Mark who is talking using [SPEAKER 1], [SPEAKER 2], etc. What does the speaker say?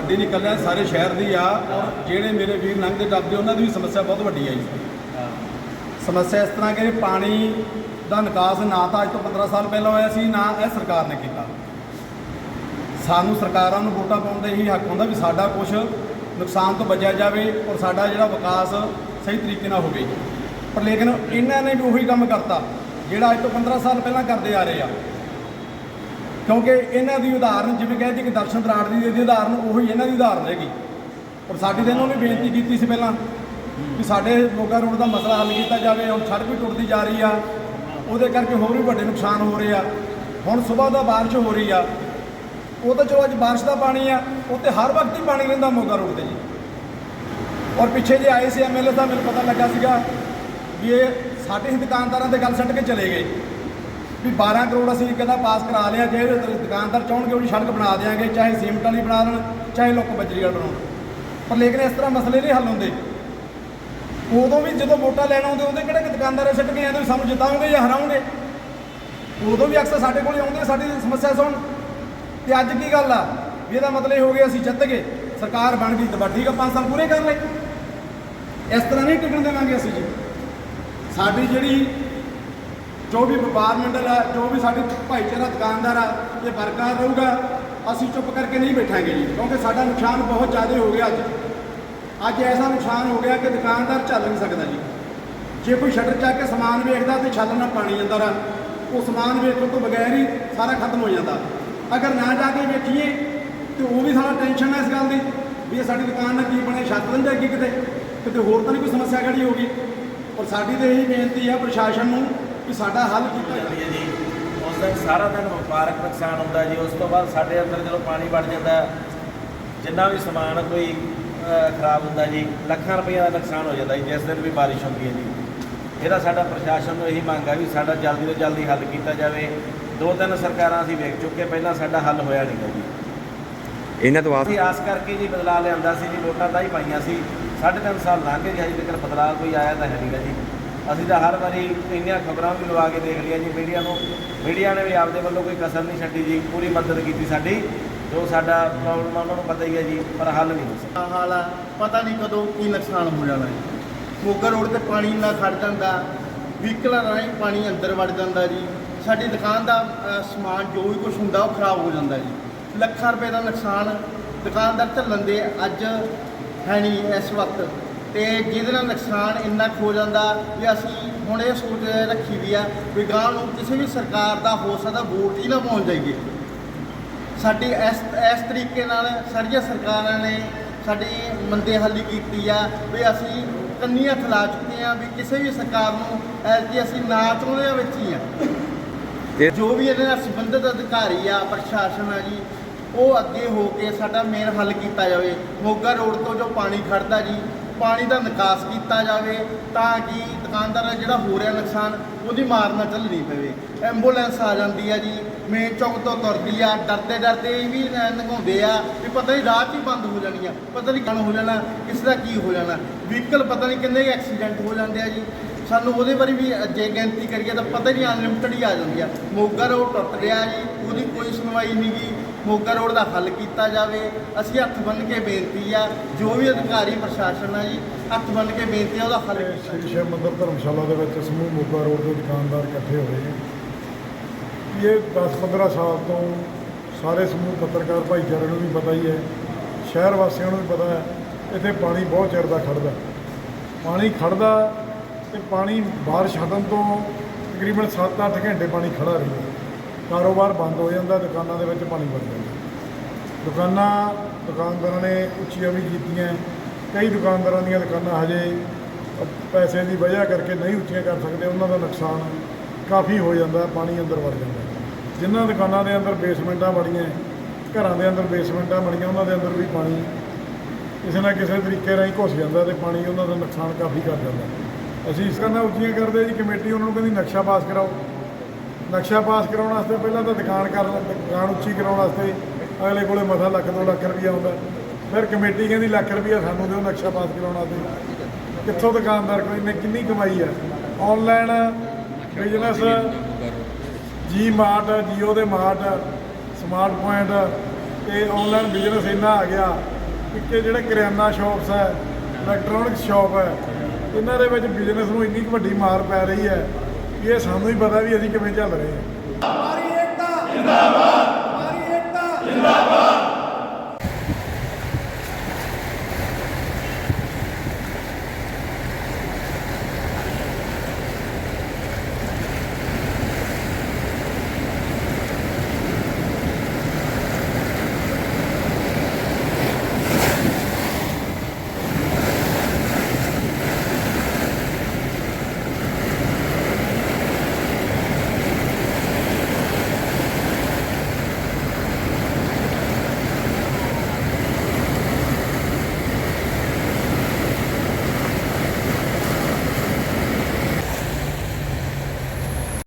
[SPEAKER 1] ਸਾਡੀ ਨਹੀਂ ਇਕੱਲਿਆਂ, ਸਾਰੇ ਸ਼ਹਿਰ ਦੀ ਆ। ਔਰ ਜਿਹੜੇ ਮੇਰੇ ਵੀਰ ਲੰਘਦੇ ਟੱਪਦੇ, ਉਹਨਾਂ ਦੀ ਵੀ ਸਮੱਸਿਆ ਬਹੁਤ ਵੱਡੀ ਆ ਜੀ। ਸਮੱਸਿਆ ਇਸ ਤਰ੍ਹਾਂ ਕਿ ਪਾਣੀ ਦਾ ਨਿਕਾਸ ਨਾ ਤਾਂ ਅੱਜ ਤੋਂ 15 ਸਾਲ ਪਹਿਲਾਂ ਹੋਇਆ ਸੀ, ਨਾ ਇਹ ਸਰਕਾਰ ਨੇ ਕੀਤਾ। ਸਾਨੂੰ ਸਰਕਾਰਾਂ ਨੂੰ ਵੋਟਾਂ ਪਾਉਣ ਦਾ ਇਹੀ ਹੱਕ ਹੁੰਦਾ ਵੀ ਸਾਡਾ ਕੁਝ ਨੁਕਸਾਨ ਤੋਂ ਬਚਿਆ ਜਾਵੇ ਔਰ ਸਾਡਾ ਜਿਹੜਾ ਵਿਕਾਸ ਸਹੀ ਤਰੀਕੇ ਨਾਲ ਹੋਵੇ। ਪਰ ਲੇਕਿਨ ਇਹਨਾਂ ਨੇ ਵੀ ਉਹੀ ਕੰਮ ਕਰਤਾ, ਜਿਹੜਾ ਅੱਜ ਤੋਂ 15 ਸਾਲ ਪਹਿਲਾਂ ਕਰਦੇ ਆ ਰਹੇ ਆ। ਕਿਉਂਕਿ ਇਹਨਾਂ ਦੀ ਉਦਾਹਰਨ ਜਿਵੇਂ ਕਹਿੰਦੇ ਕਿ ਦਰਸ਼ਨ ਦਰਾੜ ਦੀ ਇਹਦੀ ਉਦਾਹਰਨ, ਉਹੀ ਇਹਨਾਂ ਦੀ ਉਦਾਹਰਨ ਹੈਗੀ। ਔਰ ਸਾਡੀ ਤਾਂ ਇਹਨਾਂ ਨੂੰ ਵੀ ਬੇਨਤੀ ਕੀਤੀ ਸੀ ਪਹਿਲਾਂ ਕਿ ਸਾਡੇ ਮੋਗਾ ਰੋਡ ਦਾ ਮਸਲਾ ਹੱਲ ਕੀਤਾ ਜਾਵੇ, ਹੁਣ ਸੜਕ ਵੀ ਟੁੱਟਦੀ ਜਾ ਰਹੀ ਆ, ਉਹਦੇ ਕਰਕੇ ਹੋਰ ਵੀ ਵੱਡੇ ਨੁਕਸਾਨ ਹੋ ਰਹੇ ਆ। ਹੁਣ ਸਵੇਰ ਦਾ ਬਾਰਿਸ਼ ਹੋ ਰਹੀ ਆ, ਉਹ ਤਾਂ ਚਲੋ ਅੱਜ ਬਾਰਿਸ਼ ਦਾ ਪਾਣੀ ਆ, ਉਹ ਤੇ ਹਰ ਵਕਤ ਹੀ ਪਾਣੀ ਰਹਿੰਦਾ ਮੋਗਾ ਰੋਡ ਤੇ ਜੀ। ਔਰ ਪਿੱਛੇ ਜੇ ਆਏ ਸੀ ਐਮਐਲਏ ਸਾਹਿਬ, ਮੈਨੂੰ ਪਤਾ ਲੱਗਾ ਸੀਗਾ ਵੀ ਇਹ ਸਾਡੇ ਹੀ ਦੁਕਾਨਦਾਰਾਂ ਦੇ ਗੱਲ ਛੱਡ ਕੇ ਚਲੇ ਗਏ। ਵੀ 12 ਕਰੋੜ ਅਸੀਂ ਕਹਿੰਦਾ ਪਾਸ ਕਰਾ ਲਿਆ, ਜੇ ਦੁਕਾਨਦਾਰ ਚਾਹਣਗੇ ਉਹਦੀ ਸੜਕ ਬਣਾ ਦੇਾਂਗੇ ਚਾਹੇ ਸੀਮਟ ਵਾਲੀ ਬਣਾ ਦੇਣ, ਚਾਹੇ ਲੋਕ ਬਜਰੀ ਵਾਲੀ ਬਣਾਉਣ। ਪਰ ਲੇਕਿਨ ਇਸ ਤਰ੍ਹਾਂ ਮਸਲੇ ਨਹੀਂ ਹੱਲ ਹੁੰਦੇ। ਉਦੋਂ ਵੀ ਜਦੋਂ ਵੋਟਾਂ ਲੈਣ ਆਉਂਦੇ, ਉਹਦੇ ਕਿਹੜੇ ਕਿ ਦੁਕਾਨਦਾਰ ਸਿੱਟ ਕੇ ਆਉਂਦੇ ਸਾਨੂੰ ਜਿਤਾਓਗੇ ਜਾਂ ਹਰਾਓਗੇ? ਉਦੋਂ ਵੀ ਅਕਸਰ ਸਾਡੇ ਕੋਲ ਆਉਂਦੇ, ਸਾਡੀ ਸਮੱਸਿਆ ਸੁਣ। ਤੇ ਅੱਜ ਕੀ ਗੱਲ ਆ? ਵੀ ਇਹਦਾ ਮਤਲਬ ਇਹ ਹੋ ਗਿਆ, ਅਸੀਂ ਜਿੱਤ ਗਏ। ਸਰਕਾਰ ਬਣ ਗਈ ਤਾਂ ਠੀਕ ਆ 5 ਸਾਲ ਪੂਰੇ ਕਰ ਲਏ ਇਸ ਤਰ੍ਹਾਂ ਨਹੀਂ ਟਿਕਣ ਦੇਵਾਂਗੇ ਅਸੀਂ ਜੀ। ਸਾਡੀ ਜਿਹੜੀ ਜੋ ਵੀ ਵਪਾਰ ਮੰਡਲ ਆ, ਜੋ ਵੀ ਸਾਡੇ ਭਾਈਚਾਰਾ ਦੁਕਾਨਦਾਰ ਆ, ਇਹ ਬਰਕਰਾਰ ਰਹੂਗਾ। ਅਸੀਂ ਚੁੱਪ ਕਰਕੇ ਨਹੀਂ ਬੈਠਾਂਗੇ ਜੀ, ਕਿਉਂਕਿ ਸਾਡਾ ਨੁਕਸਾਨ ਬਹੁਤ ਜ਼ਿਆਦਾ ਹੋ ਗਿਆ ਅੱਜ। ਅੱਜ ਐਸਾ ਨੁਕਸਾਨ ਹੋ ਗਿਆ ਕਿ ਦੁਕਾਨਦਾਰ ਝੱਲ ਨਹੀਂ ਸਕਦਾ ਜੀ। ਜੇ ਕੋਈ ਸ਼ਟਰ ਚੱਕ ਕੇ ਸਮਾਨ ਵੇਖਦਾ ਤੇ ਛੱਲ ਨਾਲ ਪਾਣੀ ਅੰਦਰ ਆ ਉਹ ਸਮਾਨ ਵੇਚਣ ਤੋਂ ਬਗੈਰ ਹੀ ਸਾਰਾ ਖਤਮ ਹੋ ਜਾਂਦਾ। ਅਗਰ ਨਾ ਜਾ ਕੇ ਵੇਖੀਏ, ਤੇ ਉਹ ਵੀ ਸਾਰਾ ਟੈਨਸ਼ਨ ਹੈ ਇਸ ਗੱਲ ਦੀ, ਵੀ ਇਹ ਸਾਡੀ ਦੁਕਾਨ ਨਾਲ ਕੀ ਬਣੇ, ਛੱਤ ਨਹੀਂ ਜਾਏਗੀ ਕਿਤੇ? ਕਿਤੇ ਹੋਰ ਤਾਂ ਨਹੀਂ ਕੋਈ ਸਮੱਸਿਆ ਖੜੀ ਹੋਗੀ ਔਰ ਸਾਡੀ ਤਾਂ ਇਹੀ ਬੇਨਤੀ ਹੈ ਪ੍ਰਸ਼ਾਸਨ ਨੂੰ ਕਿ ਸਾਡਾ ਹੱਲ ਕੀਤਾ
[SPEAKER 2] ਜਾਂਦੀ ਹੈ ਜੀ। ਉਸ ਦਿਨ ਸਾਰਾ ਦਿਨ ਵਪਾਰਕ ਨੁਕਸਾਨ ਹੁੰਦਾ ਜੀ। ਉਸ ਤੋਂ ਬਾਅਦ ਸਾਡੇ ਅੰਦਰ ਜਦੋਂ ਪਾਣੀ ਵੜ ਜਾਂਦਾ ਜਿੰਨਾ ਵੀ ਸਮਾਨ ਕੋਈ ਖਰਾਬ ਹੁੰਦਾ ਜੀ ਲੱਖਾਂ ਰੁਪਈਆ ਦਾ ਨੁਕਸਾਨ ਹੋ ਜਾਂਦਾ ਜੀ ਜਿਸ ਦਿਨ ਵੀ ਬਾਰਿਸ਼ ਹੁੰਦੀ ਹੈ ਜੀ। ਇਹਦਾ ਸਾਡਾ ਪ੍ਰਸ਼ਾਸਨ ਨੂੰ ਇਹੀ ਮੰਗ ਹੈ ਵੀ ਸਾਡਾ ਜਲਦੀ ਤੋਂ ਜਲਦੀ ਹੱਲ ਕੀਤਾ ਜਾਵੇ। ਦੋ ਤਿੰਨ ਸਰਕਾਰਾਂ ਅਸੀਂ ਵੇਖ ਚੁੱਕੇ ਪਹਿਲਾਂ ਸਾਡਾ ਹੱਲ ਹੋਇਆ ਨਹੀਂ ਗਾ ਜੀ।
[SPEAKER 3] ਇਹਨਾਂ ਤੋਂ ਆਸ
[SPEAKER 2] ਅਸੀਂ ਆਸ ਕਰਕੇ ਜੀ ਬਦਲਾਅ ਲਿਆਂਦਾ ਸੀ ਜੀ ਵੋਟਾਂ ਤਾਂ ਹੀ ਪਾਈਆਂ ਸੀ। ਸਾਢੇ ਤਿੰਨ ਸਾਲ ਲੰਘ ਗਏ ਜੀ ਹਜੇ ਤੱਕ ਬਦਲਾਅ ਕੋਈ ਆਇਆ ਤਾਂ ਹੈ ਨਹੀਂਗਾ ਜੀ। ਅਸੀਂ ਤਾਂ ਹਰ ਵਾਰੀ ਇੰਨੀਆਂ ਖਬਰਾਂ ਵੀ ਲਵਾ ਕੇ ਦੇਖ ਲਈਆਂ ਜੀ, ਮੀਡੀਆ ਨੂੰ। ਮੀਡੀਆ ਨੇ ਵੀ ਆਪਦੇ ਵੱਲੋਂ ਕੋਈ ਕਸਰ ਨਹੀਂ ਛੱਡੀ ਜੀ, ਪੂਰੀ ਮਦਦ ਕੀਤੀ ਸਾਡੀ, ਜੋ ਸਾਡਾ ਪ੍ਰੋਬਲਮ ਆ ਉਹਨਾਂ ਨੂੰ ਪਤਾ ਹੀ ਹੈ ਜੀ, ਪਰ ਹੱਲ ਨਹੀਂ ਹੋ ਸਕਿਆ
[SPEAKER 4] ਹਾਲ ਆ, ਪਤਾ ਨਹੀਂ ਕਦੋਂ ਕੀ ਨੁਕਸਾਨ ਹੋ ਜਾਣਾ ਜੀ। ਮੋਗਾ ਰੋਡ ਤੇ ਪਾਣੀ ਨਾ ਖੜ ਜਾਂਦਾ, ਵਹੀਕਲਾਂ ਰਾਹੀਂ ਪਾਣੀ ਅੰਦਰ ਵੜ ਜਾਂਦਾ ਜੀ। ਸਾਡੀ ਦੁਕਾਨ ਦਾ ਸਮਾਨ ਜੋ ਵੀ ਕੁਝ ਹੁੰਦਾ ਉਹ ਖਰਾਬ ਹੋ ਜਾਂਦਾ ਜੀ। ਲੱਖਾਂ ਰੁਪਏ ਦਾ ਨੁਕਸਾਨ, ਦੁਕਾਨਦਾਰ ਝੱਲਣ ਦੇ ਅੱਜ ਹੈ ਨਹੀਂ ਇਸ ਵਕਤ। ਤੇ ਜਿਹਦੇ ਨਾਲ ਨੁਕਸਾਨ ਇੰਨਾ ਹੋ ਜਾਂਦਾ ਵੀ ਅਸੀਂ ਹੁਣ ਇਹ ਸੋਚ ਰੱਖੀ ਵੀ ਆ ਵੀ ਗਾਂ ਨੂੰ ਕਿਸੇ ਵੀ ਸਰਕਾਰ ਦਾ ਹੋ ਸਕਦਾ ਵੋਟ ਹੀ ਨਾ ਪਹੁੰਚ ਜਾਈਏ। ਸਾਡੀ ਇਸ ਇਸ ਤਰੀਕੇ ਨਾਲ ਸਾਰੀਆਂ ਸਰਕਾਰਾਂ ਨੇ ਸਾਡੀ ਮੰਦੇ ਹੱਲੀ ਕੀਤੀ ਆ ਵੀ ਅਸੀਂ ਕੰਨੀਆਂ ਖਿਲਾ ਚੁੱਕੇ ਆ ਵੀ ਕਿਸੇ ਵੀ ਸਰਕਾਰ ਨੂੰ ਐਸੀ ਅਸੀਂ ਨਾ ਚਾਹੁੰਦੇ ਵਿੱਚ ਹੀ ਆ।
[SPEAKER 3] ਤੇ
[SPEAKER 4] ਜੋ ਵੀ ਇਹਦੇ ਨਾਲ ਸੰਬੰਧਿਤ ਅਧਿਕਾਰੀ ਆ ਪ੍ਰਸ਼ਾਸਨ ਆ ਜੀ ਉਹ ਅੱਗੇ ਹੋ ਕੇ ਸਾਡਾ ਮੇਨ ਹੱਲ ਕੀਤਾ ਜਾਵੇ। ਮੋਗਾ ਰੋਡ ਤੋਂ ਜੋ ਪਾਣੀ ਖੜਦਾ ਜੀ ਪਾਣੀ ਦਾ ਨਿਕਾਸ ਕੀਤਾ ਜਾਵੇ ਤਾਂ ਕਿ ਦੁਕਾਨਦਾਰ ਦਾ ਜਿਹੜਾ ਹੋ ਰਿਹਾ ਨੁਕਸਾਨ, ਉਹਦੀ ਮਾਰ ਨਾ ਚੱਲਣੀ ਪਵੇ। ਐਂਬੂਲੈਂਸ ਆ ਜਾਂਦੀ ਆ ਜੀ। ਮੇਨ ਚੌਕ ਤੋਂ ਤੁਰਦੀ ਆ। ਡਰਦੇ ਡਰਦੇ ਇਹ ਵੀ ਲੰਘਾਉਂਦੇ ਆ ਵੀ ਪਤਾ ਨਹੀਂ ਰਾਹ 'ਚ ਹੀ ਬੰਦ ਹੋ ਜਾਣੀ ਆ। ਪਤਾ ਨਹੀਂ ਕਣ ਹੋ ਜਾਣਾ, ਕਿਸ ਦਾ ਕੀ ਹੋ ਜਾਣਾ। ਵਹੀਕਲ ਪਤਾ ਨਹੀਂ ਕਿੰਨੇ ਐਕਸੀਡੈਂਟ ਹੋ ਜਾਂਦੇ ਆ ਜੀ। ਸਾਨੂੰ ਉਹਦੇ ਬਾਰੇ ਵੀ ਜੇ ਗਿਣਤੀ ਕਰੀਏ ਤਾਂ ਪਤਾ ਨਹੀਂ ਅਨਲਿਮਟਡ ਹੀ ਆ ਜਾਂਦੀ ਆ। ਮੋਗਾ ਰੋਡ ਟੁੱਟ ਰਿਹਾ ਜੀ। ਉਹਦੀ ਕੋਈ ਸੁਣਵਾਈ ਨਹੀਂ ਗੀ। ਮੋਗਾ ਰੋਡ ਦਾ ਹੱਲ ਕੀਤਾ ਜਾਵੇ। ਅਸੀਂ ਹੱਥ ਬੰਨ੍ਹ ਕੇ ਬੇਨਤੀ ਆ ਜੋ ਵੀ ਅਧਿਕਾਰੀ ਪ੍ਰਸ਼ਾਸਨ ਆ ਜੀ ਹੱਥ ਬੰਨ੍ਹ ਕੇ ਬੇਨਤੀ ਆ ਉਹਦਾ ਹੱਲ।
[SPEAKER 5] ਸ਼੍ਰੀ ਸ਼ਿਵ ਮੰਦਰ ਧਰਮਸ਼ਾਲਾ ਦੇ ਵਿੱਚ ਸਮੂਹ ਮੋਗਾ ਰੋਡ ਦੇ ਦੁਕਾਨਦਾਰ ਇਕੱਠੇ ਹੋਏ ਨੇ। ਇਹ 10-15 ਸਾਲ ਤੋਂ ਸਾਰੇ ਸਮੂਹ ਪੱਤਰਕਾਰ ਭਾਈਚਾਰੇ ਨੂੰ ਵੀ ਪਤਾ ਹੀ ਹੈ ਸ਼ਹਿਰ ਵਾਸੀਆਂ ਨੂੰ ਵੀ ਪਤਾ ਹੈ ਇੱਥੇ ਪਾਣੀ ਬਹੁਤ ਚਿਰ ਦਾ ਖੜਦਾ ਪਾਣੀ ਖੜਦਾ ਤੇ ਪਾਣੀ ਬਾਰਿਸ਼ ਹਟਣ ਤੋਂ ਤਕਰੀਬਨ 7-8 ਘੰਟੇ ਪਾਣੀ ਖੜਾ ਰਹਿੰਦਾ। ਕਾਰੋਬਾਰ ਬੰਦ ਹੋ ਜਾਂਦਾ, ਦੁਕਾਨਾਂ ਦੇ ਵਿੱਚ ਪਾਣੀ ਵੜ ਜਾਂਦਾ। ਦੁਕਾਨਾਂ, ਦੁਕਾਨਦਾਰਾਂ ਨੇ ਉੱਚੀਆਂ ਵੀ ਕੀਤੀਆਂ। ਕਈ ਦੁਕਾਨਦਾਰਾਂ ਦੀਆਂ ਦੁਕਾਨਾਂ ਹਜੇ ਪੈਸੇ ਦੀ ਵਜ੍ਹਾ ਕਰਕੇ ਨਹੀਂ ਉੱਚੀਆਂ ਕਰ ਸਕਦੇ, ਉਹਨਾਂ ਦਾ ਨੁਕਸਾਨ ਕਾਫੀ ਹੋ ਜਾਂਦਾ, ਪਾਣੀ ਅੰਦਰ ਵੜ ਜਾਂਦਾ। ਜਿਨ੍ਹਾਂ ਦੁਕਾਨਾਂ ਦੇ ਅੰਦਰ ਬੇਸਮੈਂਟਾਂ ਬੜੀਆਂ ਘਰਾਂ ਦੇ ਅੰਦਰ ਬੇਸਮੈਂਟਾਂ ਬਣੀਆਂ ਉਹਨਾਂ ਦੇ ਅੰਦਰ ਵੀ ਪਾਣੀ ਕਿਸੇ ਨਾ ਕਿਸੇ ਤਰੀਕੇ ਰਾਹੀਂ ਘੁਸ ਜਾਂਦਾ ਤੇ ਪਾਣੀ ਉਹਨਾਂ ਦਾ ਨੁਕਸਾਨ ਕਾਫੀ ਕਰ ਜਾਂਦਾ। ਅਸੀਂ ਇਸ ਕਰਨਾ ਉੱਚੀਆਂ ਕਰਦੇ ਜੀ, ਕਮੇਟੀ ਉਹਨਾਂ ਨੂੰ ਕਹਿੰਦੀ ਨਕਸ਼ਾ ਪਾਸ ਕਰਾਓ। ਨਕਸ਼ਾ ਪਾਸ ਕਰਾਉਣ ਵਾਸਤੇ ਪਹਿਲਾਂ ਤਾਂ ਦੁਕਾਨ ਕਰ ਦੁਕਾਨ ਉੱਚੀ ਕਰਾਉਣ ਵਾਸਤੇ ਅਗਲੇ ਕੋਲੇ ਮਸਾ ਲੱਖ ਦੋ ਲੱਖ ਰੁਪਈਆ ਆਉਂਦਾ। ਫਿਰ ਕਮੇਟੀ ਕਹਿੰਦੀ ਲੱਖ ਰੁਪਈਆ ਸਾਨੂੰ ਦਿਓ ਨਕਸ਼ਾ ਪਾਸ ਕਰਾਉਣ ਵਾਸਤੇ। ਕਿੱਥੋਂ ਦੁਕਾਨਦਾਰ ਕੋਈ ਨੇ ਕਿੰਨੀ ਕਮਾਈ ਹੈ online business G mart Jio ਦੇ ਮਾਰਟ ਸਮਾਰਟ ਪੁਆਇੰਟ ਤੇ ਆਨਲਾਈਨ ਬਿਜ਼ਨਸ ਇੰਨਾ ਆ ਗਿਆ ਕਿ ਜਿਹੜੇ ਕਰਿਆਨਾ ਸ਼ਾਪਸ ਹੈ ਇਲੈਕਟ੍ਰੋਨਿਕ ਸ਼ਾਪ ਹੈ ਇਹਨਾਂ ਦੇ ਵਿੱਚ ਬਿਜ਼ਨਸ ਨੂੰ ਇੰਨੀ ਕੁ ਵੱਡੀ ਮਾਰ ਪੈ ਰਹੀ ਹੈ। ਇਹ ਸਾਨੂੰ ਹੀ ਪਤਾ ਵੀ ਅਸੀਂ ਕਿਵੇਂ ਚੱਲ ਰਹੇ ਹਾਂ। ਹਮਾਰੀ ਏਕਤਾ। ਜਿੰਦਾਬਾਦ।
[SPEAKER 1] ਹਮਾਰੀ ਏਕਤਾ। ਜਿੰਦਾਬਾਦ।